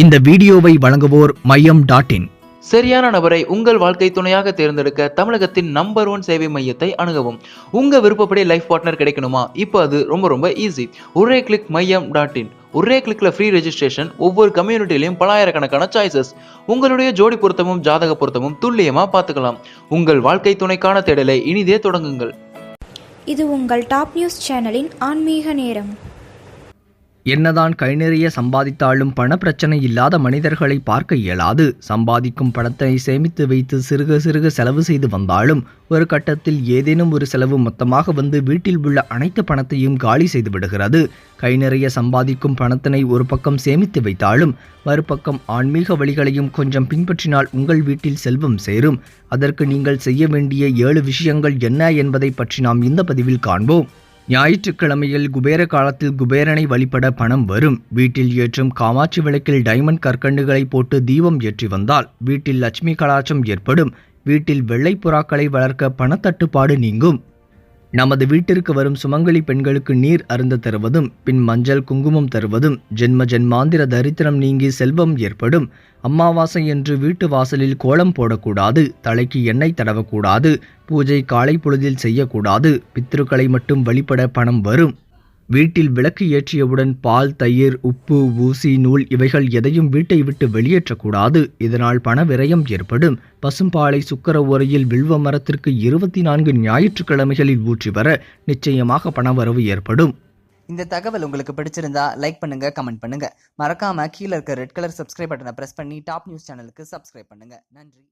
இந்த வீடியோவை வழங்குவோர் மையம் டாட் இன். சரியான நபரை உங்கள் வாழ்க்கை துணையாக தேர்ந்தெடுக்க தமிழகத்தின் நம்பர் ஒன் சேவை மையத்தை அணுகவும். உங்க விருப்பப்படி லைஃப் பார்ட்னர் கிடைக்கணுமா? இப்போ அது ரொம்ப ரொம்ப ஈஸி ஒரே கிளிக் மையம் டாட் இன். ஒரே கிளிக்ல ஃப்ரீ ரெஜிஸ்ட்ரேஷன் ஒவ்வொரு கம்யூனிட்டிலையும் பலாயிரக்கணக்கான சாய்ஸஸ் உங்களுடைய ஜோடி பொருத்தமும் ஜாதக பொருத்தமும் துல்லியமா பார்த்துக்கலாம். உங்கள் வாழ்க்கை துணைக்கான தேடலை இனிதே தொடங்குங்கள். இது உங்கள் டாப் நியூஸ் சேனலின் ஆன்மீக நேரம். என்னதான் கை நிறைய சம்பாதித்தாலும் பணப்பிரச்சனை இல்லாத மனிதர்களை பார்க்க இயலாது. சம்பாதிக்கும் பணத்தை சேமித்து வைத்து சிறுக சிறுக செலவு செய்து வந்தாலும் ஒரு கட்டத்தில் ஏதேனும் ஒரு செலவு மொத்தமாக வந்து வீட்டில் உள்ள அனைத்து பணத்தையும் காலி செய்து விடுகிறது. கை நிறைய சம்பாதிக்கும் பணத்தினை ஒரு பக்கம் சேமித்து வைத்தாலும் மறுபக்கம் ஆன்மீக வழிகளையும் கொஞ்சம் பின்பற்றினால் உங்கள் வீட்டில் செல்வம் சேரும். அதற்கு நீங்கள் செய்ய வேண்டிய ஏழு விஷயங்கள் என்ன என்பதை பற்றி நாம் இந்த பதிவில் காண்போம். ஞாயிற்றுக்கிழமையில் குபேர காலத்தில் குபேரனை வழிபட பணம் வரும். வீட்டில் ஏற்றும் காமாட்சி விளக்கில் டைமண்ட் கற்கண்டுகளை போட்டு தீபம் ஏற்றி வந்தால் வீட்டில் லட்சுமி கலாச்சம் ஏற்படும். வீட்டில் வெள்ளை புறாக்களை வளர்க்க பணத்தட்டுப்பாடு நீங்கும். நமது வீட்டிற்கு வரும் சுமங்கலி பெண்களுக்கு நீர் அருந்த தருவதும் பின் மஞ்சள் குங்குமம் தருவதும் ஜென்ம ஜென்மாந்திர தரித்திரம் நீங்கி செல்வம் ஏற்படும். அமாவாசை என்று வீட்டு வாசலில் கோலம் போடக்கூடாது தலைக்கு எண்ணெய் தடவக்கூடாது பூஜை காலை பொழுதில் செய்யக்கூடாது பித்ருக்களை மட்டும் வழிபட பணம் வரும். வீட்டில் விளக்கு ஏற்றியவுடன் பால் தயிர் உப்பு ஊசி நூல் இவைகள் எதையும் வீட்டை விட்டு வெளியேற்றக்கூடாது. இதனால் பண விரயம் ஏற்படும். பசும்பாலை சுக்கர உரையில் வில்வ மரத்திற்கு இருபத்தி நான்கு ஞாயிற்றுக்கிழமைகளில் ஊற்றி வர நிச்சயமாக பணவரவு ஏற்படும். இந்த தகவல் உங்களுக்கு பிடிச்சிருந்தா லைக் பண்ணுங்க கமெண்ட் பண்ணுங்க. மறக்காம கீழே இருக்க ரெட் கலர் சப்ஸ்கிரைப் பட்டனை பிரஸ் பண்ணி டாப் நியூஸ் சேனலுக்கு சப்ஸ்கிரைப் பண்ணுங்க. நன்றி.